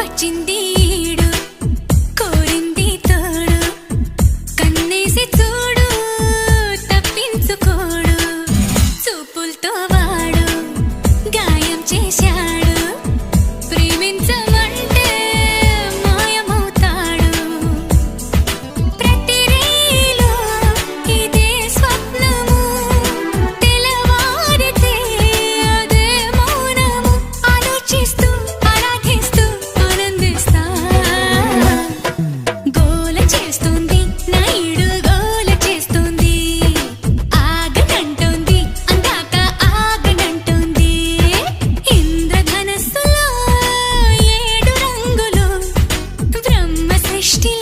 వచ్చింది కోరింది తోడు. కన్నేసి చూ বৃষ্টি